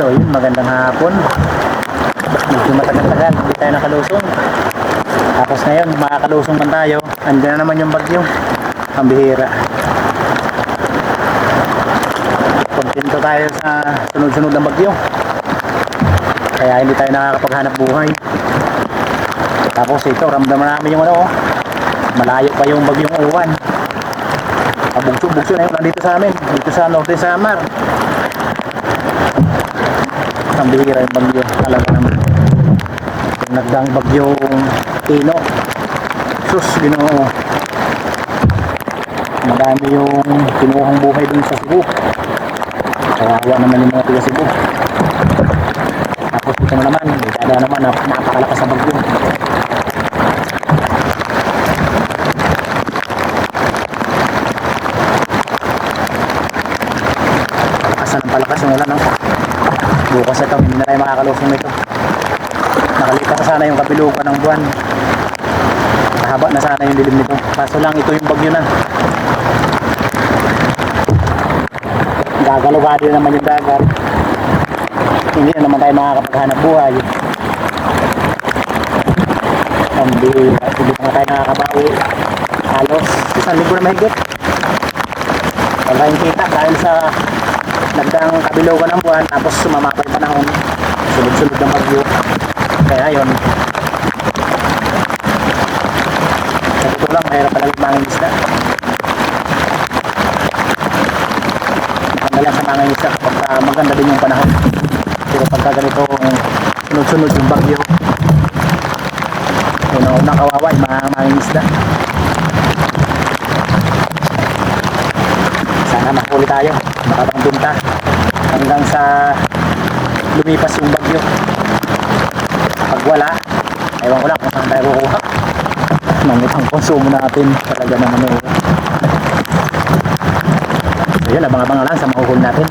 So yun, magandang hapon. Medyo matagal-tagal, hindi tayo nakalusong. Tapos ngayon, makakalusong man tayo. Andiyan na naman yung bagyo. Ang bihira. Kontento tayo sa sunod-sunod ng bagyo. Kaya hindi tayo nakakapaghanap buhay. Tapos ito, ramdaman namin yung ano, oh. malayo pa yung bagyong uwan. Pabugso-bugso na yun, nandito sa amin, dito sa Norte Samar. Ang bihira yung bagyo, talaga naman. Yung nagdang bagyong Tino. Sus, ginoo. Madami yung kinuhang buhay dun sa Cebu. Kawawa naman yung mga tiga Cebu. Tapos ito na naman, kada naman nap- napakalakas sa bagyo. Palakas na ng palakas yung ulan. No? Bukas ito, hindi na tayo makakalusong nito. Nakalipas na sana yung kapilukan ng buwan. Mahaba na sana yung dilim nito. Kaso lang ito yung bagyo na. Gagalugado naman yung dagat. Hindi na naman tayo makakapaghanap buhay. Hindi, hindi na tayo nakakabawi. Halos isang linggo na mahigit. Wala yung kita dahil sa nagdaang kabilugan ng buwan tapos sumama pa yung panahon. Sunod-sunod ng bagyo. Kaya yun. Sa totoo lang, mahirap pala manging isda. Maganda lang sa manging isda kapag ah, maganda din yung panahon. Pero pagka ganito sunod-sunod yung bagyo, una-una kawawa yung mga manging isda. Sana makuli tayo, makapangpunta hanggang sa lumipas yung bagyo. Pag wala, ewan ko lang kung saan tayo kukuha. Mangit ang konsumo natin. Talaga naman eh. So yun, abang-abang lang sa makuhul natin.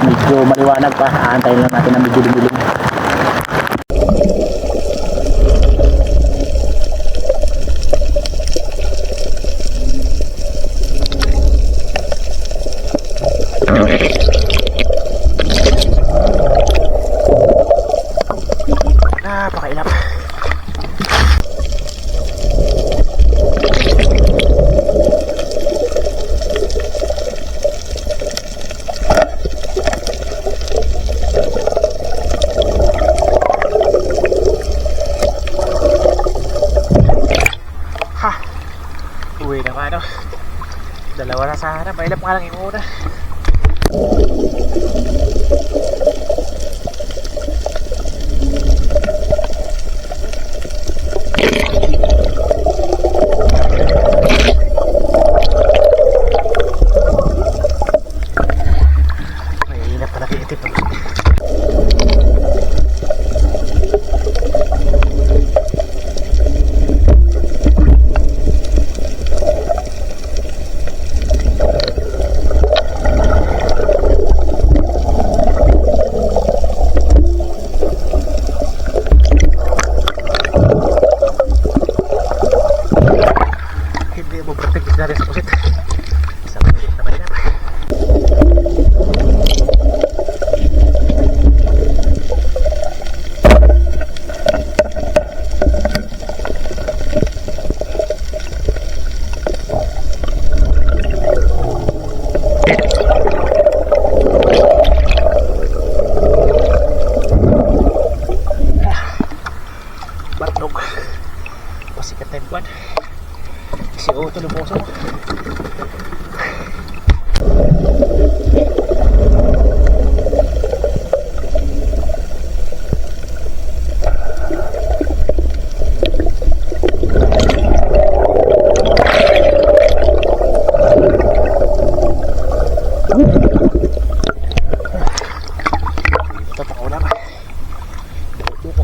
Medyo maliwanag pa. Aantayin lang natin ang medyo dumilim. Dalawa na sana. Mailap nga lang yung una. Mahirap pala pinitip. Hindi mo protect na rin sa pusit. Sa pusit na mahirap. Barnog. Pasikat na yung buwan. Si Otto lumoso. Ito pa ulam. Duko.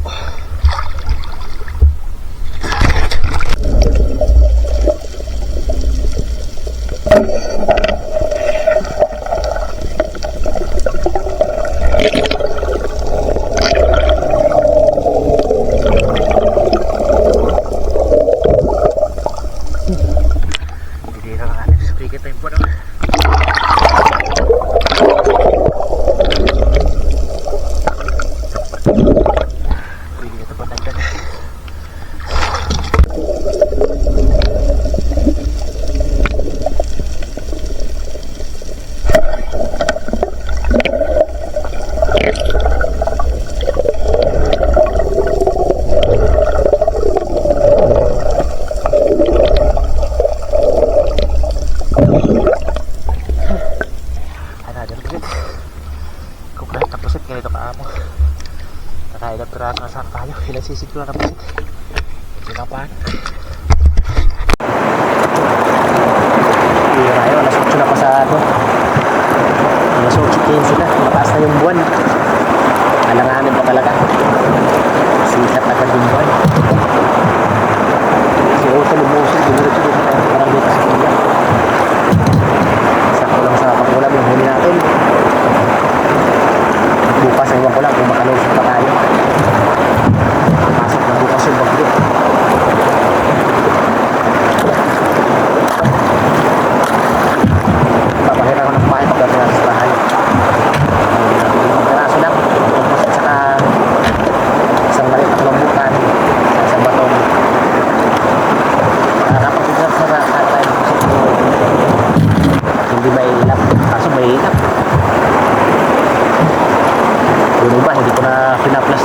Hindi na natin sa po. Another breed. Kukulat na pusit ganito kaamo. Nakailan na saan tayo. Ilan sisig ko na pusit. Sinapan. Hindi tayo. Alas 8 na pa sa ano. Alas 8.15 na. Mataas na yung buwan. Alanganin pa talaga. Sikat agad yung buwan. Si Otto lumusog. Dumulo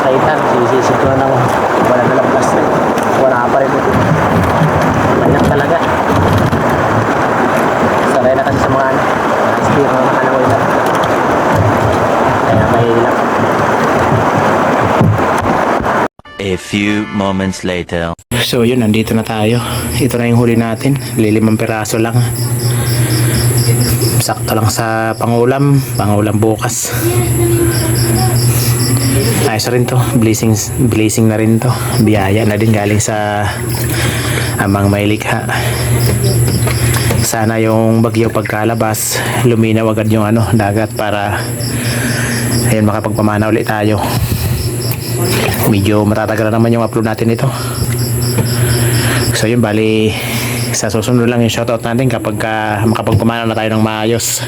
pinaplastitan. Sisisid ko na ng wala na lang plastic. Wala pa rin ito. Mahirap talaga. Sanay na kasi sa mga ano, speaker na nakalaway na. Kaya mahirap. A few moments later. So yun, nandito na tayo. Ito na yung huli natin. Lilimang piraso lang. Sakto lang sa pangulam. Pangulam bukas. Ayos rin to. Blazing, blazing na rin to. Biyaya na din galing sa amang may likha. Sana yung bagyo pagkalabas, luminaw agad yung ano, dagat para ayun makapagpamana ulit tayo. Medyo matatagal na naman yung upload natin ito. So yun, bali sa susunod lang yung shoutout natin kapag ka, makapagpamana na tayo ng maayos.